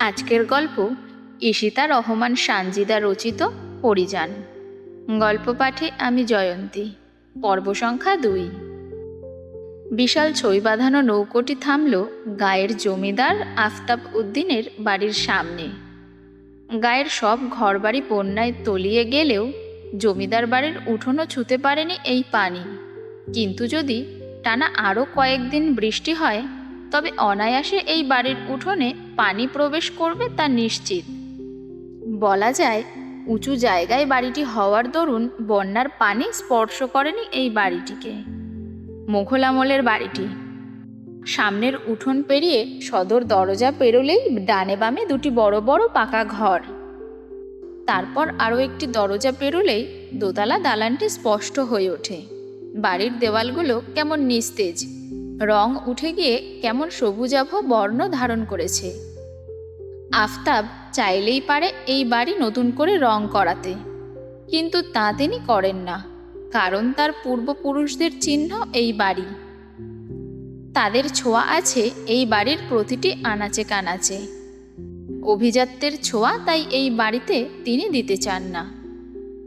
আজকের গল্প ঈশিতা রহমান সানজিদা রচিত পরিযান। গল্প পাঠে আমি জয়ন্তী। পর্ব সংখ্যা দুই। বিশাল ছই বাঁধানো নৌকোটি থামল গায়ের জমিদার আফতাব উদ্দিনের বাড়ির সামনে। গায়ের সব ঘরবাড়ি বন্যায় তলিয়ে গেলেও জমিদার বাড়ির উঠোনও ছুতে পারেনি এই পানি। কিন্তু যদি টানা আরও কয়েকদিন বৃষ্টি হয় তবে অনায়াসে এই বাড়ির উঠোনে পানি প্রবেশ করবে তা নিশ্চিত। বলা যায়, উঁচু জায়গায় বাড়িটি হওয়ার দরুন বন্যার পানি স্পর্শ করেনি এই বাড়িটিকে। মোঘল আমলের বাড়িটি। সামনের উঠোন পেরিয়ে সদর দরজা পেরোলেই ডানে বামে দুটি বড় বড় পাকা ঘর। তারপর আরও একটি দরজা পেরোলেই দোতলা দালানটি স্পষ্ট হয়ে ওঠে। বাড়ির দেওয়ালগুলো কেমন নিস্তেজ। রং উঠে গিয়ে কেমন সবুজাভ বর্ণ ধারণ করেছে। আফতাব চাইলেই পারে এই বাড়ি নতুন করে রং করাতে, কিন্তু তা তিনি করেন না, কারণ তার পূর্বপুরুষদের চিহ্ন এই বাড়ি। তাদের ছোঁয়া আছে এই বাড়ির প্রতিটি আনাচে কানাচে অভিজাত্যের ছোঁয়া তাই এই বাড়িতে তিনি দিতে চান না।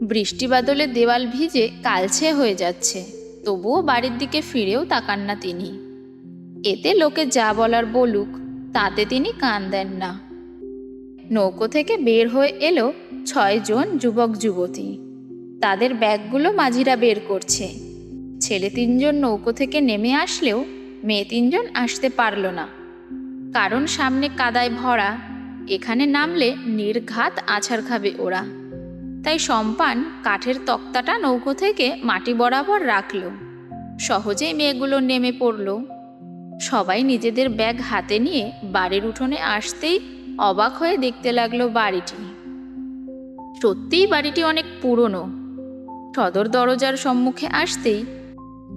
বৃষ্টি বাদলে দেওয়াল ভিজে কালছে হয়ে যাচ্ছে, তবুও বাড়ির দিকে ফিরেও তাকান না তিনি। এতে লোকে যা বলার বলুক, তাতে তিনি কান দেন না। নৌকো থেকে বের হয়ে এলো ছয়জন যুবক যুবতী। তাদের ব্যাগগুলো মাঝিরা বের করছে। ছেলে তিনজন নৌকো থেকে নেমে আসলেও মেয়ে তিনজন আসতে পারল না। কারণ সামনে কাদায় ভরা, এখানে নামলে নির্ঘাত আছাড় খাবে ওরা। তাই সম্পান কাঠের তক্তাটা নৌকো থেকে মাটি বরাবর রাখল। সহজেই মেয়েগুলো নেমে পড়ল। সবাই নিজেদের ব্যাগ হাতে নিয়ে বাড়ির উঠোনে আসতেই অবাক হয়ে দেখতে লাগল বাড়িটি। সত্যিই বাড়িটি অনেক পুরনো। সদর দরজার সম্মুখে আসতেই,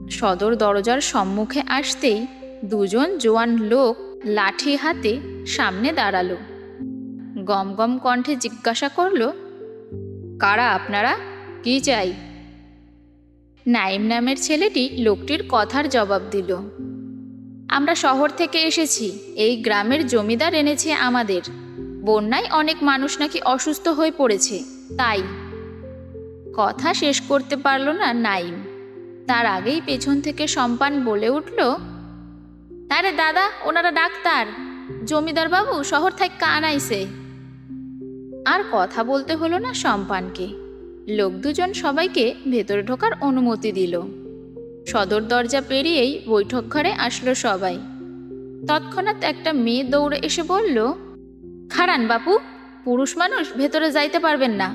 সদর দরজার সম্মুখে আসতেই দুজন জোয়ান লোক লাঠি হাতে সামনে দাঁড়াল। গম গম কণ্ঠে জিজ্ঞাসা করল, কারা আপনারা? কি চাই? নাইম নামের ছেলেটি লোকটির কথার জবাব দিল। আমরা শহর থেকে এসেছি, এই গ্রামের জমিদার এনেছে আমাদের। বন্যায় অনেক মানুষ নাকি অসুস্থ হয়ে পড়েছে, তাই। কথা শেষ করতে পারল না নাইম। তার আগেই পেছন থেকে সম্পান বলে উঠল আরে দাদা, ওনারা ডাক্তার। জমিদার বাবু শহর থেকে কান আইছে আর কথা বলতে হলো না সম্পানকে। লোক দুজন সবাইকে ভেতরে ঢোকার অনুমতি দিল। সদর দরজা পেরিয়েই বৈঠক ঘরে আসলো সবাই। তৎক্ষণাৎ একটা মেয়ে দৌড়ে এসে বলল খাড়ান বাপু, পুরুষ মানুষ ভেতরে যাইতে পারবেন না।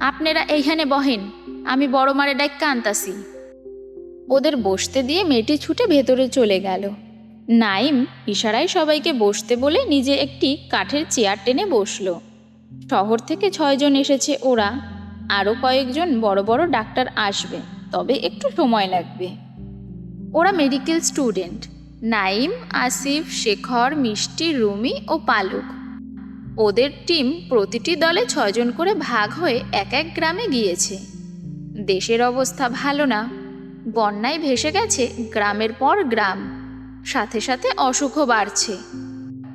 আপনারা এইখানে বহেন, আমি বড় মারে ডাইক্কা আনতাসি ওদের বসতে দিয়ে মেয়েটি ছুটে ভেতরে চলে গেল। নাইম ইশারায় সবাইকে বসতে বলে নিজে একটি কাঠের চেয়ার টেনে বসল। শহর থেকে ছয়জন এসেছে ওরা আরও কয়েকজন বড় বড় ডাক্তার আসবে, তবে একটু সময় লাগবে। ওরা মেডিকেল স্টুডেন্ট নাইম আসিফ, শেখর, মিষ্টি, রুমি ও পালুক। ওদের টিম প্রতিটি দলে ছয়জন করে ভাগ হয়ে এক এক গ্রামে গিয়েছে। দেশের অবস্থা ভালো না। বন্যায় ভেসে গেছে গ্রামের পর গ্রাম। সাথে সাথে অসুখও বাড়ছে।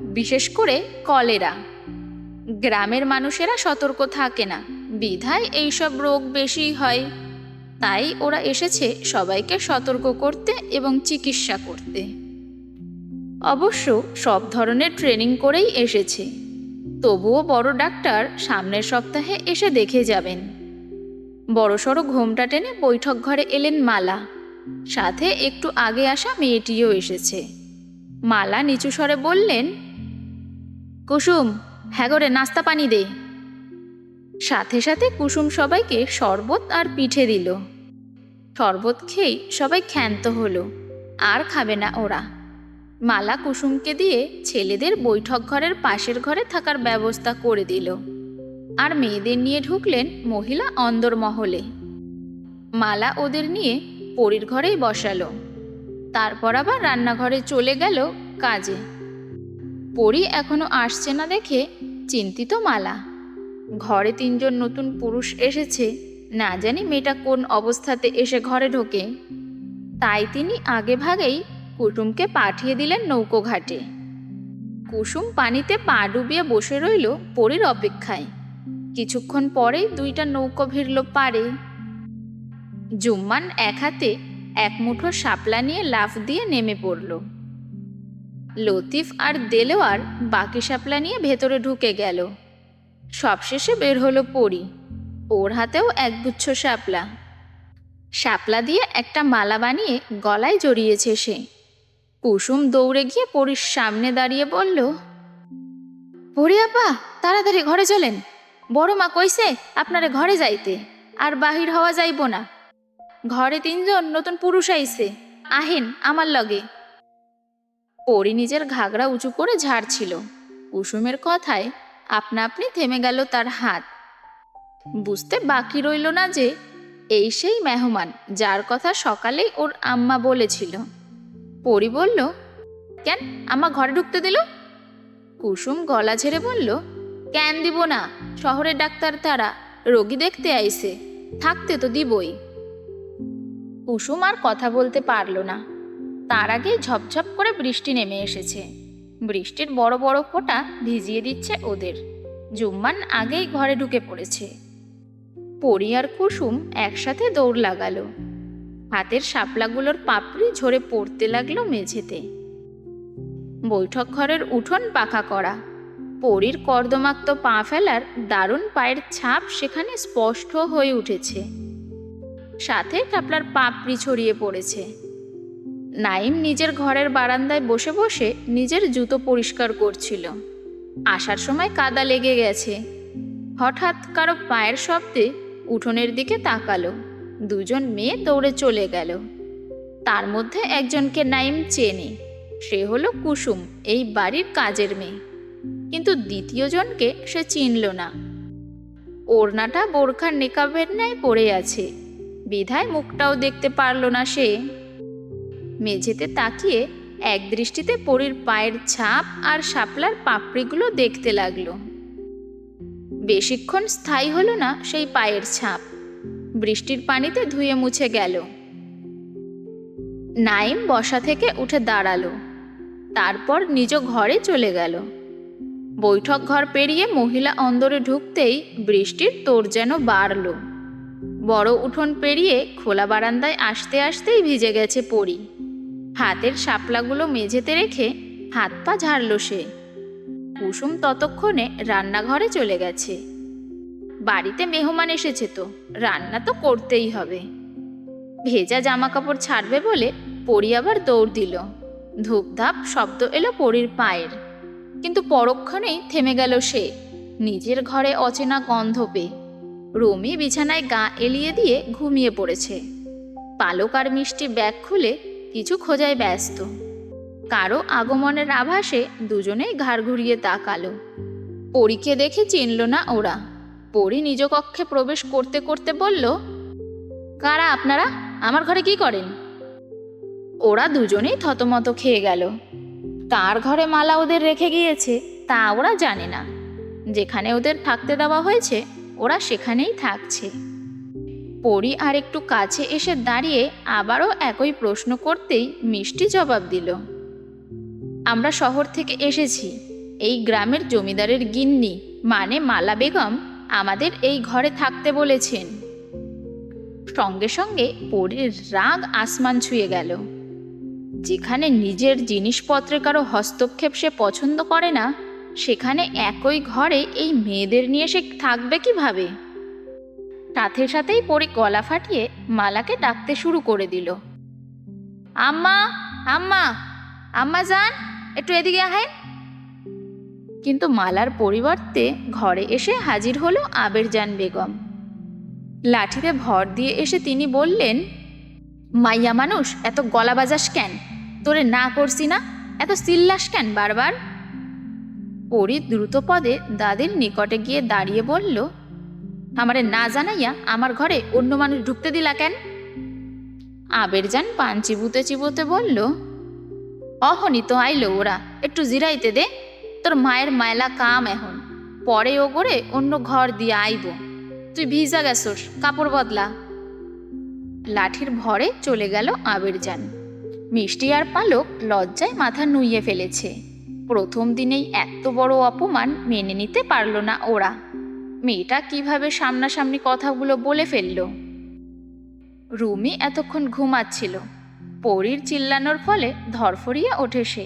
বিশেষ করে কলেরা। গ্রামের মানুষেরা সতর্ক থাকে না। বিধায় এইসব রোগ বেশি হয়। তাই ওরা এসেছে সবাইকে সতর্ক করতে এবং চিকিৎসা করতে। অবশ্য সব ধরনের ট্রেনিং করেই এসেছে। তবুও বড় ডাক্তার সামনের সপ্তাহে এসে দেখে যাবেন। বড়সড় ঘোমটা টেনে বৈঠক ঘরে এলেন মালা। সাথে একটু আগে আসা মেয়েটিও এসেছে। মালা নিচু স্বরে বললেন, কুসুম হ্যাঁ নাস্তা পানি দে। সাথে সাথে কুসুম সবাইকে শরবত আর পিঠে দিল। শরবত খেয়েই সবাই ক্ষান্ত হলো। আর খাবে না ওরা। মালা কুসুমকে দিয়ে ছেলেদের বৈঠক ঘরের পাশের ঘরে থাকার ব্যবস্থা করে দিল। আর মেয়েদের নিয়ে ঢুকলেন মহিলা অন্দরমহলে। মালা ওদের নিয়ে পরীর ঘরেই বসালো। তারপর আবার রান্নাঘরে চলে গেল কাজে। পরি এখনও আসছে না দেখে চিন্তিত মালা। ঘরে তিনজন নতুন পুরুষ এসেছে। না জানি মেয়েটা কোন অবস্থাতে এসে ঘরে ঢোকে। তাই তিনি আগে ভাগেই কুটুমকে পাঠিয়ে দিলেন নৌকো ঘাটে কুসুম পানিতে পা ডুবিয়ে বসে রইল পরীর অপেক্ষায়। কিছুক্ষণ পরেই দুইটা নৌকো ভিড়ল পারে জুম্মান এক হাতে এক মুঠো শাপলা নিয়ে লাফ দিয়ে নেমে পড়ল। লতিফ আর দেলোয়ার বাকি শাপলা নিয়ে ভেতরে ঢুকে গেল। সবশেষে বের হলো পরি। ওর হাতেও একগুচ্ছ শাপলা। শাপলা দিয়ে একটা মালা বানিয়ে গলায় জড়িয়েছে সে। কুসুম দৌড়ে গিয়ে পরীর সামনে দাঁড়িয়ে বলল, পরি আপা, তাড়াতাড়ি ঘরে চলেন। বড় মা কইছে আপনারে ঘরে যাইতে, আর বাহির হওয়া যাইব না। ঘরে তিনজন নতুন পুরুষ আইছে, আহেন আমার লগে। পরি নিজের ঘাগরা উঁচু করে ঝাড়ছিল। কুসুমের কথায় আপনা আপনি থেমে গেল তার হাত। বুঝতে বাকি রইল না যে, এই সেই মেহমান যার কথা সকালেই ওর আম্মা বলেছিল। পরি বলল, কেন আমা ঘরে ঢুকতে দিল? কুসুম গলা ঝেড়ে বলল, কেন দিব না, শহরের ডাক্তার তারা, রোগী দেখতে আইছে, থাকতে তো দিবই। কুসুম আর কথা বলতে পারল না। তার আগে ঝপঝপ করে বৃষ্টি নেমে এসেছে। বৃষ্টির বড় বড় ফোঁটা ভিজিয়ে দিচ্ছে ওদের। জুম্মান আগেই ঘরে ঢুকে পড়েছে। পরি আর কুসুম একসাথে দৌড় লাগালো। হাতের শাপলাগুলোর পাপড়ি ঝরে পড়তে লাগল মেঝেতে। বৈঠক ঘরের উঠোন পাখা করা। পরীর কর্দমাক্ত পা ফেলার দারুণ পায়ের ছাপ সেখানে স্পষ্ট হয়ে উঠেছে। সাথে শাপলার পাপড়ি ছড়িয়ে পড়েছে। নাইম নিজের ঘরের বারান্দায় বসে বসে নিজের জুতো পরিষ্কার করছিল। আসার সময় কাদা লেগে গেছে। হঠাৎ কারও পায়ের শব্দে উঠোনের দিকে তাকালো। দুজন মেয়ে দৌড়ে চলে গেল। তার মধ্যে একজনকে নাইম চেনে। সে হলো কুসুম, এই বাড়ির কাজের মেয়ে। কিন্তু দ্বিতীয় জনকে সে চিনল না। ওড়নাটা বোরখার নেকাবের ন্যায় পড়ে আছে। বিধায় মুখটাও দেখতে পারল না সে। মেঝেতে তাকিয়ে এক দৃষ্টিতে পরীর পায়ের ছাপ আর শাপলার পাপড়িগুলো দেখতে লাগল। বেশিক্ষণ স্থায়ী হলো না সেই পায়ের ছাপ। বৃষ্টির পানিতে ধুয়ে মুছে গেল। নাইম বসা থেকে উঠে দাঁড়াল। তারপর নিজ ঘরে চলে গেল। বৈঠক ঘর পেরিয়ে মহিলা অন্দরে ঢুকতেই বৃষ্টির তোর যেন বাড়ল। বড় উঠোন পেরিয়ে খোলা বারান্দায় আসতে আসতেই ভিজে গেছে পরি। হাতের শাপলাগুলো মেঝেতে রেখে হাত পা ঝাড়ল সে। কুসুম ততক্ষণে রান্নাঘরে চলে গেছে। বাড়িতে মেহমান এসেছে তো, রান্না তো করতেই হবে। ভেজা জামা কাপড় ছাড়বে বলে পরি আবার দৌড় দিল। ধূপধাপ শব্দ এলো পরির পায়ের। কিন্তু পরক্ষণেই থেমে গেল সে, নিজের ঘরে অচেনা গন্ধ পেয়ে। রমি বিছানায় গা এলিয়ে দিয়ে ঘুমিয়ে পড়েছে। পালক আর মিষ্টি ব্যাগ খুলে কিছু খোঁজায় ব্যস্ত। কারও আগমনের আভাসে দুজনেই ঘাড় ঘুরিয়ে তাকালো। পরীকে দেখে চিনল না ওরা। পরি নিজ কক্ষে প্রবেশ করতে করতে বলল, কারা আপনারা? আমার ঘরে কি করেন? ওরা দুজনেই থতমত খেয়ে গেল। কার ঘরে মালা ওদের রেখে গিয়েছে তা ওরা জানে না। যেখানে ওদের থাকতে দেওয়া হয়েছে, ওরা সেখানেই থাকছে। পরি আর একটু কাছে এসে দাঁড়িয়ে আবারও একই প্রশ্ন করতেই মিষ্টি জবাব দিল, আমরা শহর থেকে এসেছি। এই গ্রামের জমিদারের গিন্নি মানে মালা বেগম, আমাদের এই ঘরে থাকতে বলেছেন। সঙ্গে সঙ্গে পরীর রাগ আসমান ছুঁয়ে গেল। যেখানে নিজের জিনিসপত্রে কারও হস্তক্ষেপ সে পছন্দ করে না, সেখানে একই ঘরে এই মেয়েদের নিয়ে সে থাকবে কীভাবে? সাথে সাথেই পরি গলা ফাটিয়ে মালাকে ডাকতে শুরু করে দিল। আম্মা আম্মা আম্মা যান, একটু এদিকে আহেন। কিন্তু মালার পরিবর্তে ঘরে এসে হাজির হলো আবের আবেরজান বেগম। লাঠিতে ভর দিয়ে এসে তিনি বললেন, মাইয়া মানুষ, এত গলা বাজাস কেন? তোরে না করছি না? এত চিল্লাস কেন বারবার? পরি দ্রুত পদে দাদির নিকটে গিয়ে দাঁড়িয়ে বলল আমারে না জানাইয়া আমার ঘরে অন্য মানুষ ঢুকতে দিলা কেন? আবেরজান পান চিবুতে চিবুতে বলল, অহনি তো আইলো ওরা, একটু জিরাইতে দে, তোর মায়ের মায়লা কাম এখন, পরে ও করে অন্য ঘর দিয়ে আইব, তুই ভিজা গেছোস, কাপড় বদলা। লাঠির ভরে চলে গেল আবিরজান মিষ্টি আর পালক লজ্জায় মাথা নুইয়ে ফেলেছে। প্রথম দিনেই এত বড় অপমান মেনে নিতে পারল না ওরা। মেয়েটা কীভাবে সামনাসামনি কথাগুলো বলে ফেলল? রুমি এতক্ষণ ঘুমাচ্ছিল। পরীর চিল্লানোর ফলে ধরফরিয়ে ওঠে সে।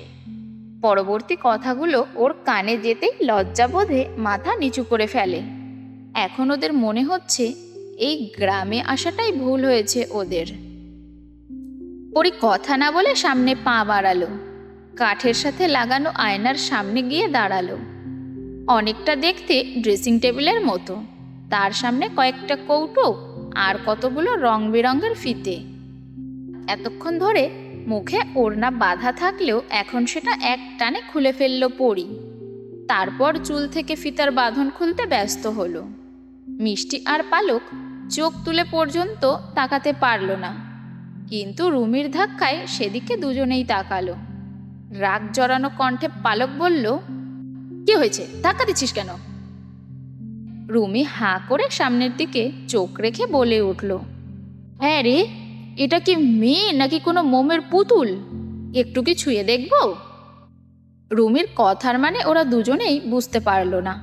পরবর্তী কথাগুলো ওর কানে যেতেই লজ্জাবোধে মাথা নিচু করে ফেলে। এখন ওদের মনে হচ্ছে এই গ্রামে আসাটাই ভুল হয়েছে ওদের। পরি কথা না বলে সামনে পা বাড়ালো। কাঠের সাথে লাগানো আয়নার সামনে গিয়ে দাঁড়াল। অনেকটা দেখতে ড্রেসিং টেবিলের মতো। তার সামনে কয়েকটা কৌটো আর কতগুলো রং বেরঙের ফিতে। এতক্ষণ ধরে মুখে ওড়না বাঁধা থাকলেও এখন সেটা এক টানে খুলে ফেলল পরি। তারপর চুল থেকে ফিতার বাঁধন খুলতে ব্যস্ত হলো। মিষ্টি আর পালক চোখ তুলে পর্যন্ত তাকাতে পারল না। কিন্তু রুমির ধাক্কায় সেদিকে দুজনেই তাকালো। রাগ জড়ানো কণ্ঠে পালক বলল কি হয়েছে? ধাক্কা দিচ্ছিস কেন? রুমি হাঁ করে সামনের দিকে চোখ রেখে বলে উঠল হ্যাঁ রে, এটা কি মেয়ে নাকি কোনো মোমের পুতুল? একটু কি ছুঁয়ে দেখব? রুমির কথার মানে ওরা দুজনেই বুঝতে পারল না।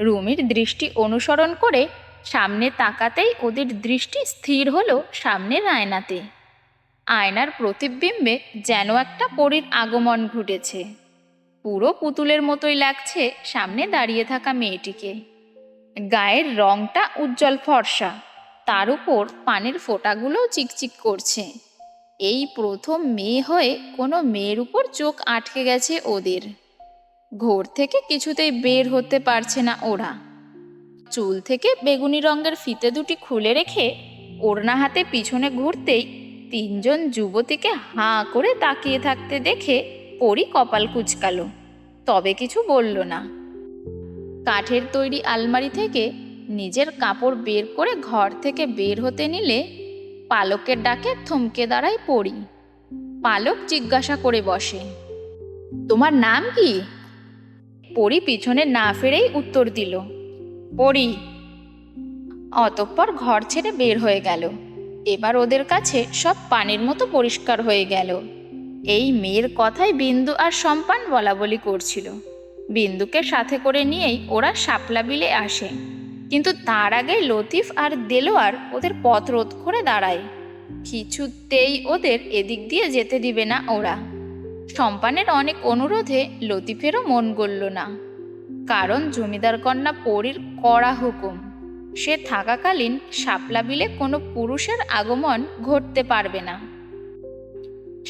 রুমির দৃষ্টি অনুসরণ করে সামনে তাকাতেই ওদের দৃষ্টি স্থির হলো সামনের আয়নাতে। আয়নার প্রতিবিম্বে যেন একটা পরীর আগমন ঘটেছে। পুরো পুতুলের মতোই লাগছে সামনে দাঁড়িয়ে থাকা মেয়েটিকে। গায়ের রংটা উজ্জ্বল ফর্সা, তার উপর পানের ফোঁটাগুলোও চিকচিক করছে। এই প্রথম মেয়ে হয়ে কোনো মেয়ের উপর চোখ আটকে গেছে ওদের। ঘোর থেকে কিছুতেই বের হতে পারছে না ওরা। চুল থেকে বেগুনি রঙের ফিতে দুটি খুলে রেখে ওড়না হাতে পিছনে ঘুরতেই তিনজন যুবতীকে হাঁ করে তাকিয়ে থাকতে দেখে পরি কপাল কুচকালো। তবে কিছু বলল না। কাঠের তৈরি আলমারি থেকে নিজের কাপড় বের করে ঘর থেকে বের হতে নিলে পালকের ডাকে থমকে দাঁড়ায় পড়ি। পালক জিজ্ঞাসা করে বসে, তোমার নাম কি? পরি পিছনে না ফেরেই উত্তর দিল পড়ি অতঃপর ঘর ছেড়ে বের হয়ে গেল। এবার ওদের কাছে সব পানির মতো পরিষ্কার হয়ে গেল। এই মেয়ের কথাই বিন্দু আর সম্পান বলা বলি করছিল। বিন্দুকে সাথে করে নিয়েই ওরা শাপলা বিলে আসে। কিন্তু তার আগে লতিফ আর দেলোয়ার ওদের পথ রোধ করে দাঁড়ায়। কিছুতেই ওদের এদিক দিয়ে যেতে দিবে না ওরা। সম্পানের অনেক অনুরোধে লতিফেরও মন গলল না। কারণ জমিদার কন্যা পরীর কড়া হুকুম, সে থাকাকালীন শাপলা বিলে কোনো পুরুষের আগমন ঘটতে পারবে না।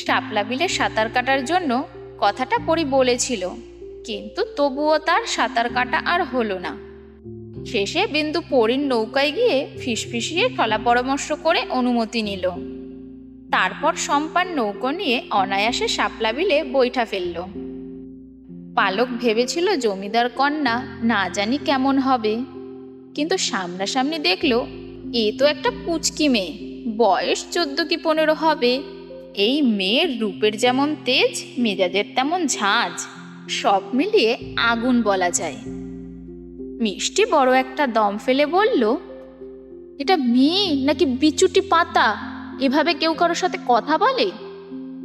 শাপলা বিলে সাঁতার কাটার জন্য কথাটা পরি বলেছিল। কিন্তু তবুও তার সাঁতার কাটা আর হলো না। শেষে বিন্দু পরীর নৌকায় গিয়ে ফিসফিসিয়ে চলা পরামর্শ করে অনুমতি নিল। তারপর সম্পান নৌকো নিয়ে অনায়াসে শাপলা বিলে বৈঠা ফেলল। পালক ভেবেছিল জমিদার কন্যা না জানি কেমন হবে। কিন্তু সামনাসামনি দেখল, এ তো একটা পুচকি মেয়ে, বয়স চোদ্দ কি পনেরো হবে। এই মেয়ের রূপের যেমন তেজ, মেজাজের তেমন ঝাঁজ, সব মিলিয়ে আগুন বলা যায়। মিষ্টি বড় একটা দম ফেলে বলল, এটা মেয়ে নাকি বিচুটি পাতা? এভাবে কেউ কারোর সাথে কথা বলে?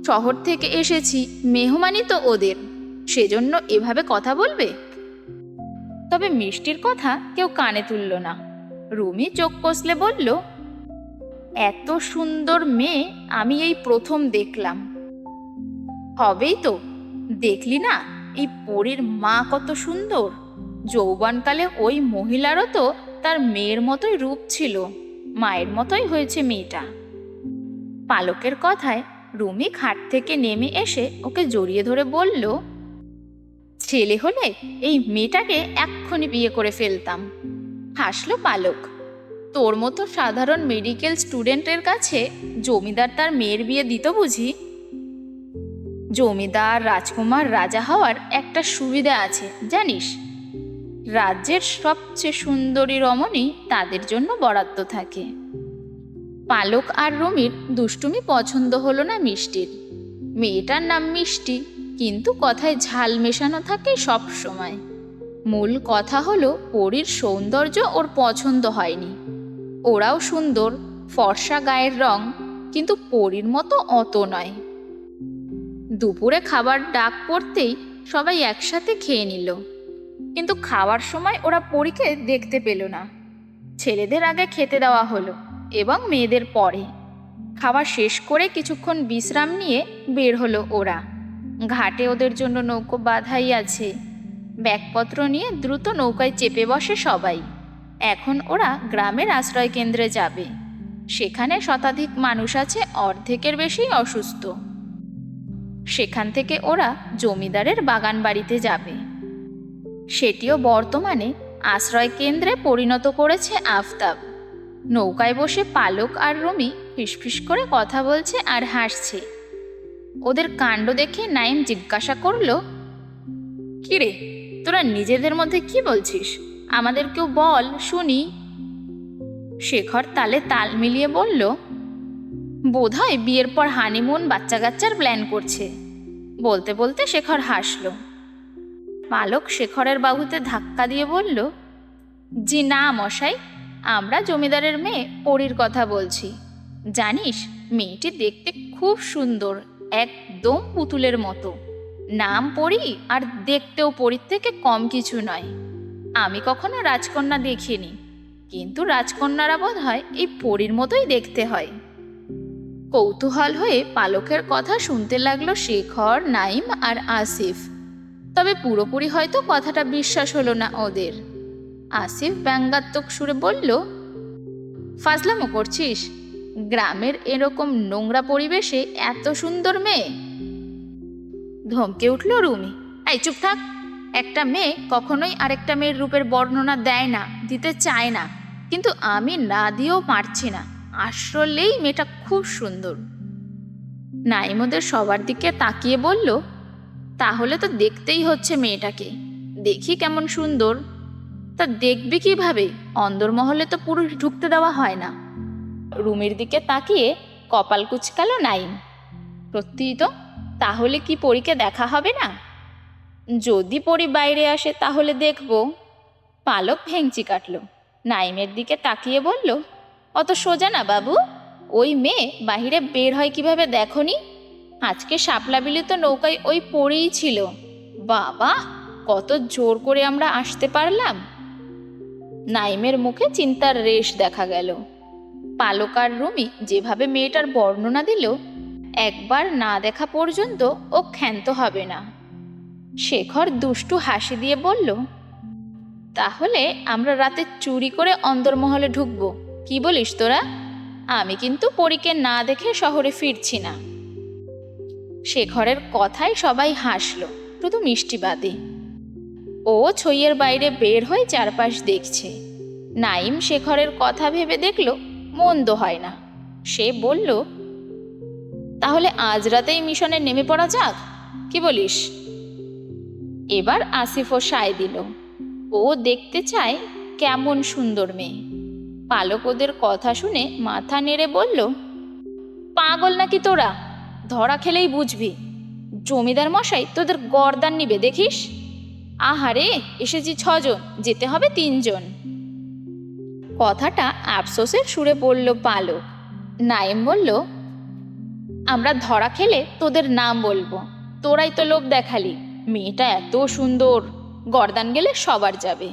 শহর থেকে এসেছি, মেহমানই তো ওদের। সেজন্য এভাবে কথা বলবে? তবে মিষ্টির কথা কেউ কানে তুলল না। রুমি চোখ কষলে বলল এত সুন্দর মেয়ে আমি এই প্রথম দেখলাম। হবেই তো। দেখলি না, এই পরীর মা কত সুন্দর। যৌবনকালে ওই মহিলারও তো তার মেয়ের মতোই রূপ ছিল, মায়ের মতোই হয়েছে মেয়েটা। পালকের কথায় রুমি খাট থেকে নেমে এসে ওকে জড়িয়ে ধরে বলল, ছেলে হলে এই মেয়েটাকে এক্ষুনি বিয়ে করে ফেলতাম। হাসলো পালক। তোর মতো সাধারণ মেডিকেল স্টুডেন্টের কাছে জমিদার তার মেয়ের বিয়ে দিত বুঝি? জমিদার, রাজকুমার, রাজা হওয়ার একটা সুবিধা আছে, জানিস? রাজ্যের সবচেয়ে সুন্দরী রমণী তাদের জন্য বরাদ্দ থাকে। পালক আর রমির দুষ্টুমি পছন্দ হলো না মিষ্টির। মেয়েটার নাম মিষ্টি, কিন্তু কথায় ঝাল মেশানো থাকে সব সময় মূল কথা হলো পরীর সৌন্দর্য ওর পছন্দ হয়নি। ওরাও সুন্দর, ফর্সা গায়ের রং, কিন্তু পরীর মতো অত নয়। দুপুরে খাবার ডাক পড়তেই সবাই একসাথে খেয়ে নিল। কিন্তু খাওয়ার সময় ওরা পরীকে দেখতে পেল না। ছেলেদের আগে খেতে দেওয়া হলো এবং মেয়েদের পরে। খাওয়া শেষ করে কিছুক্ষণ বিশ্রাম নিয়ে বের হলো ওরা। ঘাটে ওদের জন্য নৌকো বাধাই আছে। ব্যাগপত্র নিয়ে দ্রুত নৌকায় চেপে বসে সবাই। এখন ওরা গ্রামের আশ্রয় কেন্দ্রে যাবে। সেখানে শতাধিক মানুষ আছে, অর্ধেকের বেশি অসুস্থ। সেখান থেকে ওরা জমিদারের বাগান বাড়িতে যাবে। সেটিও বর্তমানে আশ্রয় কেন্দ্রে পরিণত করেছে আফতাব। নৌকায় বসে পালক আর রুমি ফিসফিস করে কথা বলছে আর হাসছে। ওদের কাণ্ড দেখে নাইম জিজ্ঞাসা করল, কিরে, তোরা নিজেদের মধ্যে কি বলছিস? আমাদেরকেও বল, শুনি। শেখর তালে তাল মিলিয়ে বলল, বোধহয় বিয়ের পর হানিমুন বাচ্চা কাচ্চার প্ল্যান করছে। বলতে বলতে শেখর হাসল। পালক শেখরের বাহুতে ধাক্কা দিয়ে বলল, জি না মশাই, আমরা জমিদারের মেয়ে পরীর কথা বলছি। জানিস, মেয়েটি দেখতে খুব সুন্দর, একদম পুতুলের মতো। নাম পড়ি আর দেখতেও পরীর থেকে কম কিছু নয়। আমি কখনো রাজকন্যা দেখিনি। কিন্তু রাজকন্যারা বোধ হয় এই পরীর মতোই দেখতে হয়। কৌতূহল হয়ে পালকের কথা শুনতে লাগল শেখর নাইম আর আসিফ। তবে পুরোপুরি হয়তো কথাটা বিশ্বাস হলো না ওদের। আসিফ ব্যঙ্গাত্মক সুরে বলল, ফাজলামো করছিস? গ্রামের এরকম নোংরা পরিবেশে এত সুন্দর মেয়ে? ধমকে উঠল রুমি, এই চুপ থাক। একটা মেয়ে কখনোই আরেকটা মেয়ের রূপের বর্ণনা দেয় না, দিতে চায় না। কিন্তু আমি না দিয়েও পারছি না। আসলেই মেয়েটা খুব সুন্দর। নাইম ওদের সবার দিকে তাকিয়ে বলল, তাহলে তো দেখতেই হচ্ছে মেয়েটাকে। দেখি কেমন সুন্দর। তা দেখবি কীভাবে? অন্দরমহলে তো পুরুষ ঢুকতে দেওয়া হয় না। রুমের দিকে তাকিয়ে, কপাল কুচকালো নাইম। সত্যিই তো? তাহলে কি পরীকে দেখা হবে না? যদি পরি বাইরে আসে তাহলে দেখব। পালক ভেংচি কাটল। নাইমের দিকে তাকিয়ে বলল, অত সোজা না বাবু, ওই মেয়ে বাহিরে বের হয় কীভাবে দেখনি? আজকে শাপলা তো নৌকায় ওই পড়েই ছিল। বাবা, কত জোর করে আমরা আসতে পারলাম! নাইমের মুখে চিন্তার রেশ দেখা গেল। পালকার রুমি যেভাবে মেয়েটার বর্ণনা দিল, একবার না দেখা পর্যন্ত ও ক্ষান্ত হবে না। শেখর দুষ্টু হাসি দিয়ে বলল, তাহলে আমরা রাতে চুরি করে অন্দরমহলে ঢুকবো। কি বলিস তোরা? আমি কিন্তু পরীকে না দেখে শহরে ফিরছি না। শেখরের কথায় সবাই হাসলো, শুধু মিষ্টি বাদে। ও ছইয়ের বাইরে বের হয়ে চারপাশ দেখছে। নাইম শেখরের কথা ভেবে দেখল, মন্দ হয় না। সে বলল, তাহলে আজ রাতেই মিশনে নেমে পড়া যাক? কি বলিস? এবার আসিফও সায় দিল। ও দেখতে চায় কেমন সুন্দর মেয়ে। পালক ওদের কথা শুনে মাথা নেড়ে বলল, পাগল নাকি তোরা? ধরা খেলেই বুঝবি। জমিদার মশাই তোদের গরদান নিবে, দেখিস? আহারে, এসেছি ছজন, যেতে হবে তিনজন। কথাটা আফসোসের সুরে বলল পালক। নাইম বলল, আমরা ধরা খেলে তোদের নাম বলব। তোরাই তো লোভ দেখালি। মেয়েটা এত সুন্দর। গর্দান গেলে সবার যাবে।